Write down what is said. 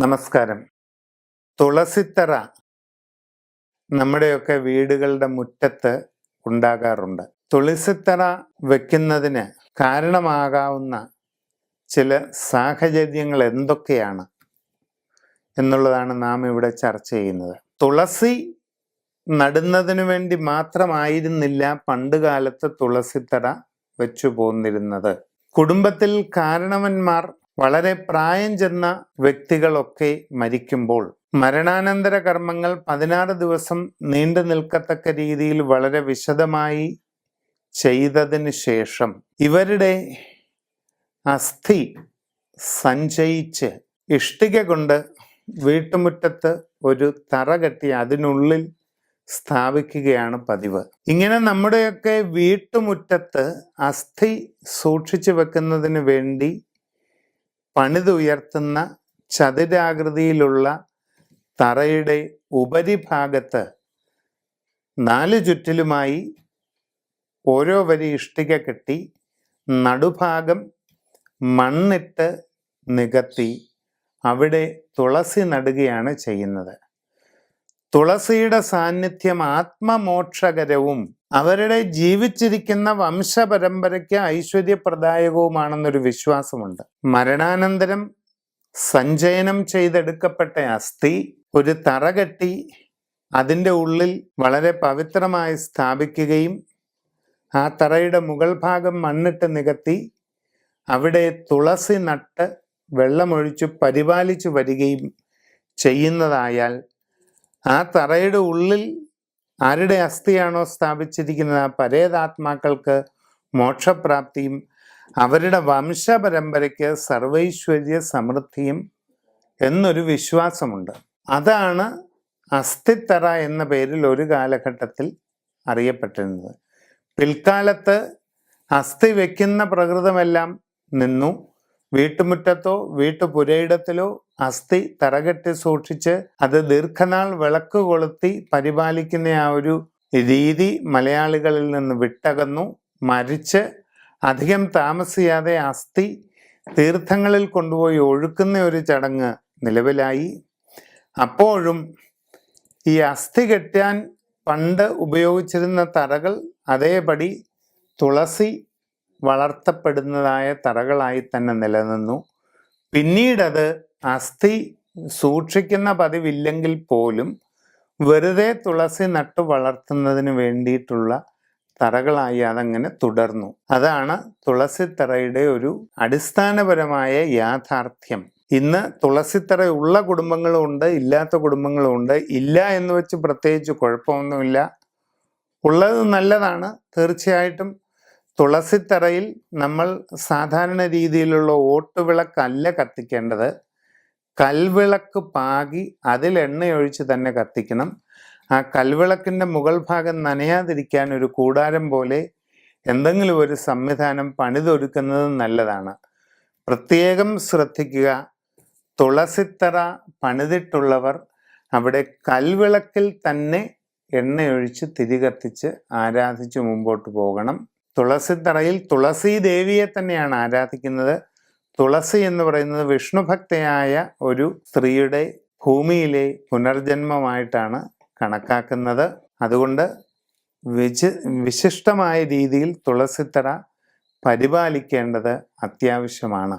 നമസ്കാരം. തുളസിത്തറ നമ്മുടെയൊക്കെ വീടുകളുടെ മുറ്റത്ത് ഉണ്ടാകാറുണ്ട്. തുളസിത്തറ വെക്കുന്നതിന് കാരണമാകാവുന്ന ചില സാഹചര്യങ്ങൾ എന്തൊക്കെയാണ് എന്നുള്ളതാണ് നാം ഇവിടെ ചർച്ച ചെയ്യുന്നത്. തുളസി നടുന്നതിനു വേണ്ടി മാത്രമായിരുന്നില്ല പണ്ടുകാലത്ത് തുളസിത്തറ വെച്ചു പോന്നിരുന്നത്. കുടുംബത്തിൽ കാരണവന്മാർ വളരെ പ്രായം ചെന്ന വ്യക്തികളൊക്കെ മരിക്കുമ്പോൾ മരണാനന്തര കർമ്മങ്ങൾ പതിനാറ് ദിവസം നീണ്ടു നിൽക്കത്തക്ക രീതിയിൽ വളരെ വിശദമായി ചെയ്തതിന് ശേഷം ഇവരുടെ അസ്ഥി സഞ്ചയിച്ച് ഇഷ്ടിക കൊണ്ട് വീട്ടുമുറ്റത്ത് ഒരു തറ കെട്ടി അതിനുള്ളിൽ സ്ഥാപിക്കുകയാണ് പതിവ്. ഇങ്ങനെ നമ്മുടെയൊക്കെ വീട്ടുമുറ്റത്ത് അസ്ഥി സൂക്ഷിച്ചു വെക്കുന്നതിന് വേണ്ടി പണിതുയർത്തുന്ന ചതുരാകൃതിയിലുള്ള തറയുടെ ഉപരിഭാഗത്ത് നാല് ചുറ്റിലുമായി ഓരോ വരി ഇഷ്ടിക കെട്ടി നടുഭാഗം മണ്ണിട്ട് നികത്തി അവിടെ തുളസി നടുകയാണ് ചെയ്യുന്നത്. തുളസിയുടെ സാന്നിധ്യം ആത്മമോക്ഷകരവും അവരുടെ ജീവിച്ചിരിക്കുന്ന വംശപരമ്പരയ്ക്ക് ഐശ്വര്യപ്രദായകവുമാണെന്നൊരു വിശ്വാസമുണ്ട്. മരണാനന്തരം സഞ്ചയനം ചെയ്തെടുക്കപ്പെട്ട അസ്ഥി ഒരു തറ കെട്ടി അതിന്റെ ഉള്ളിൽ വളരെ പവിത്രമായി സ്ഥാപിക്കുകയും ആ തറയുടെ മുകൾ ഭാഗം മണ്ണിട്ട് നികത്തി അവിടെ തുളസി നട്ട് വെള്ളമൊഴിച്ചു പരിപാലിച്ചു വരികയും ചെയ്യുന്നതായാൽ ആ തറയുടെ ഉള്ളിൽ ആരുടെ അസ്ഥിയാണോ സ്ഥാപിച്ചിരിക്കുന്നത്? ആ പരേതാത്മാക്കൾക്ക് മോക്ഷപ്രാപ്തിയും അവരുടെ വംശപരമ്പരയ്ക്ക് സർവൈശ്വര്യ സമൃദ്ധിയും എന്നൊരു വിശ്വാസമുണ്ട്. അതാണ് അസ്ഥിത്തറ എന്ന പേരിൽ ഒരു കാലഘട്ടത്തിൽ അറിയപ്പെട്ടിരുന്നത്. പിൽക്കാലത്ത് അസ്ഥി വയ്ക്കുന്ന പ്രകൃതമെല്ലാം നിന്നു. വീട്ടുമുറ്റത്തോ വീട്ടുപുരയിടത്തിലോ അസ്ഥി തറകെട്ടി സൂക്ഷിച്ച് അത് ദീർഘനാൾ വിളക്ക് കൊളുത്തി പരിപാലിക്കുന്ന ആ ഒരു രീതി മലയാളികളിൽ നിന്ന് വിട്ടകന്നു. മരിച്ച് അധികം താമസിയാതെ അസ്ഥി തീർത്ഥങ്ങളിൽ കൊണ്ടുപോയി ഒഴുക്കുന്ന ഒരു ചടങ്ങ് നിലവിലായി. അപ്പോഴും ഈ അസ്ഥി കെട്ടാൻ പണ്ട് ഉപയോഗിച്ചിരുന്ന തറകൾ അതേപടി തുളസി വളർത്തപ്പെടുന്നതായ തറകളായി തന്നെ നിലനിന്നു. പിന്നീടത് അസ്ഥി സൂക്ഷിക്കുന്ന പതിവില്ലെങ്കിൽ പോലും വെറുതെ തുളസി നട്ടു വളർത്തുന്നതിന് വേണ്ടിയിട്ടുള്ള തറകളായി അതങ്ങനെ തുടർന്നു. അതാണ് തുളസിത്തറയുടെ ഒരു അടിസ്ഥാനപരമായ യാഥാർത്ഥ്യം. ഇന്ന് തുളസിത്തറ ഉള്ള കുടുംബങ്ങളും ഉണ്ട് ഇല്ലാത്ത കുടുംബങ്ങളും ഉണ്ട്. ഇല്ല എന്ന് വെച്ച് പ്രത്യേകിച്ച് കുഴപ്പമൊന്നുമില്ല. ഉള്ളത് നല്ലതാണ്. തീർച്ചയായിട്ടും തുളസിത്തറയിൽ നമ്മൾ സാധാരണ രീതിയിലുള്ള ഓട്ടുവിളക്കല്ല കത്തിക്കേണ്ടത്. കൽവിളക്ക് പാകി അതിൽ എണ്ണയൊഴിച്ച് തന്നെ കത്തിക്കണം. ആ കൽവിളക്കിന്റെ മുകൾ ഭാഗം നനയാതിരിക്കാൻ ഒരു കൂടാരം പോലെ എന്തെങ്കിലും ഒരു സംവിധാനം പണിതൊരുക്കുന്നത് നല്ലതാണ്. പ്രത്യേകം ശ്രദ്ധിക്കുക. തുളസിത്തറ പണിതിട്ടുള്ളവർ അവിടെ കൽവിളക്കിൽ തന്നെ എണ്ണയൊഴിച്ച് തിരികത്തിച്ച് ആരാധിച്ച് മുമ്പോട്ട് പോകണം. തുളസിത്തറയിൽ തുളസി ദേവിയെ തന്നെയാണ് ആരാധിക്കുന്നത്. തുളസി എന്ന് പറയുന്നത് വിഷ്ണുഭക്തയായ ഒരു സ്ത്രീയുടെ ഭൂമിയിലെ പുനർജന്മമായിട്ടാണ് കണക്കാക്കുന്നത്. അതുകൊണ്ട് വിജ വിശിഷ്ടമായ രീതിയിൽ തുളസിത്തറ പരിപാലിക്കേണ്ടത് അത്യാവശ്യമാണ്.